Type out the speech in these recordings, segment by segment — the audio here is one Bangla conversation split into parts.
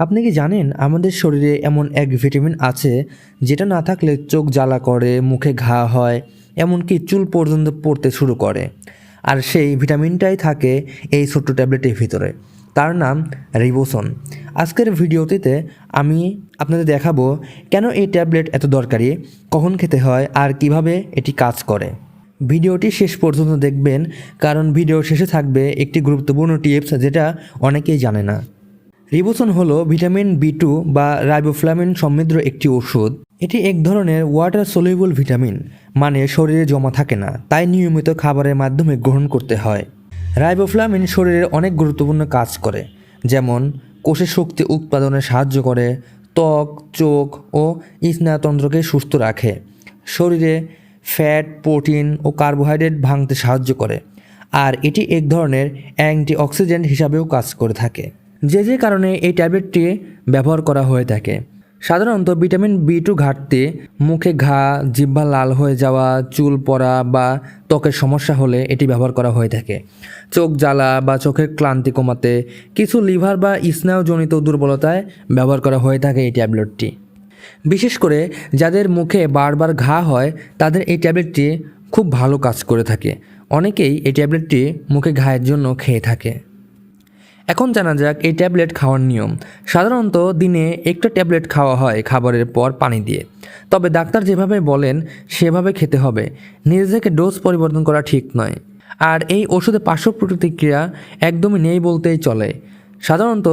আপনি কি জানেন, আমাদের শরীরে এমন এক ভিটামিন আছে যেটা না থাকলে চোখ জ্বালা করে, মুখে ঘা হয়, এমনকি চুল পর্যন্ত পড়তে শুরু করে। আর সেই ভিটামিনটাই থাকে এই ছোট্ট ট্যাবলেটের ভিতরে। তার নাম রিবোসন আজকের ভিডিওটিতে আমি আপনাদের দেখাবো, কেন এই ট্যাবলেট এত দরকারি, কখন খেতে হয়, আর কীভাবে এটি কাজ করে। ভিডিওটি শেষ পর্যন্ত দেখবেন, কারণ ভিডিও শেষে থাকবে একটি গুরুত্বপূর্ণ টিপস যেটা অনেকেই জানে না। রিবোসন হলো ভিটামিন বি টু বা রাইবোফ্লামিন সমৃদ্ধ একটি ওষুধ। এটি এক ধরনের ওয়াটার সলিউবল ভিটামিন মানে শরীরে জমা থাকে না, তাই নিয়মিত খাবারের মাধ্যমে গ্রহণ করতে হয়। রাইবোফ্লামিন শরীরের অনেক গুরুত্বপূর্ণ কাজ করে, যেমন কোষের শক্তি উৎপাদনে সাহায্য করে, ত্বক, চোখ ও স্নায়ুতন্ত্রকে সুস্থ রাখে। শরীরে ফ্যাট প্রোটিন ও কার্বোহাইড্রেট ভাঙতে সাহায্য করে, আর এটি এক ধরনের অ্যান্টি অ্যান্টিঅক্সিডেন্ট হিসাবেও কাজ করে থাকে। যে যে কারণে এই ট্যাবলেটটি ব্যবহার করা হয়ে থাকে। সাধারণত ভিটামিন বি টু ঘাটতি, মুখে ঘা জিহ্বা লাল হয়ে যাওয়া, চুল পড়া বা ত্বকের সমস্যা হলে এটি ব্যবহার করা হয়ে থাকে। চোখ জ্বালা বা চোখের ক্লান্তি কমাতে কিছু লিভার বা স্নায়ুজনিত দুর্বলতায় ব্যবহার করা হয়ে থাকে এই ট্যাবলেটটি। বিশেষ করে যাদের মুখে বারবার ঘা হয়, তাদের এই ট্যাবলেটটি খুব ভালো কাজ করে থাকে। অনেকেই এই ট্যাবলেটটি মুখে ঘায়ের জন্য খেয়ে থাকে। এখন জানা যাক এই ট্যাবলেট খাওয়ার নিয়ম। সাধারণত দিনে একটা ট্যাবলেট খাওয়া হয় খাবারের পর পানি দিয়ে। তবে ডাক্তার যেভাবে বলেন, সেভাবে খেতে হবে। নিজে থেকে ডোজ পরিবর্তন করা ঠিক নয়। আর এই ওষুধে পার্শ্ব প্রতিক্রিয়া একদমই নেই বলতেই চলে। সাধারণত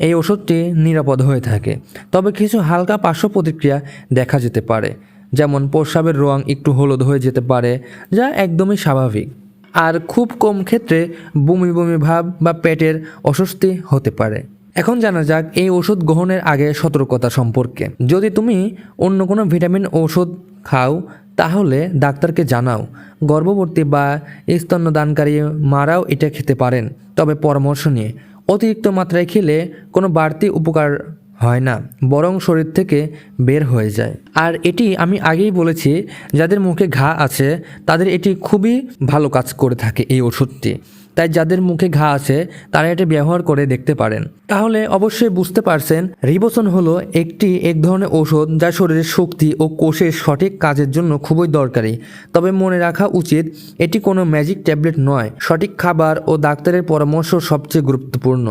এই ওষুধটি নিরাপদ হয়ে থাকে। তবে কিছু হালকা পার্শ্ব প্রতিক্রিয়া দেখা যেতে পারে। যেমন প্রস্রাবের রং একটু হলুদ হয়ে যেতে পারে, যা একদমই স্বাভাবিক। আর খুব কম ক্ষেত্রে বমি বমি ভাব বা পেটের অস্বস্তি হতে পারে। এখন জানা যাক এই ওষুধ গ্রহণের আগে সতর্কতা সম্পর্কে। যদি তুমি অন্য কোনো ভিটামিন ওষুধ খাও, তাহলে ডাক্তারকে জানাও। গর্ভবতী বা স্তন্যদানকারী মারাও এটা খেতে পারেন। তবে পরামর্শ নিয়ে। অতিরিক্ত মাত্রায় খেলে কোনো বাড়তি উপকার হয় না, বরং শরীর থেকে বের হয়ে যায়। আর এটি আমি আগেই বলেছি, যাদের মুখে ঘা আছে, তাদের এটি খুবই ভালো কাজ করে থাকে এই ওষুধটি। তাই যাদের মুখে ঘা আছে, তারা এটি ব্যবহার করে দেখতে পারেন। তাহলে অবশ্যই বুঝতে পারছেন রিবোসন হলো একটি এক ধরনের ওষুধ যা শরীরের শক্তি ও কোষের সঠিক কাজের জন্য খুবই দরকারি। তবে মনে রাখা উচিত, এটি কোনো ম্যাজিক ট্যাবলেট নয়, সঠিক খাবার ও ডাক্তারের পরামর্শ সবচেয়ে গুরুত্বপূর্ণ।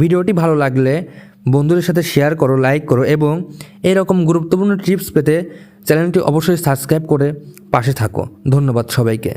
ভিডিওটি ভালো লাগলে বন্ধুদের সাথে শেয়ার করো লাইক করো এবং এরকম গুরুত্বপূর্ণ টিপস পেতে চ্যানেলটি অবশ্যই সাবস্ক্রাইব করে পাশে থাকো। ধন্যবাদ সবাইকে।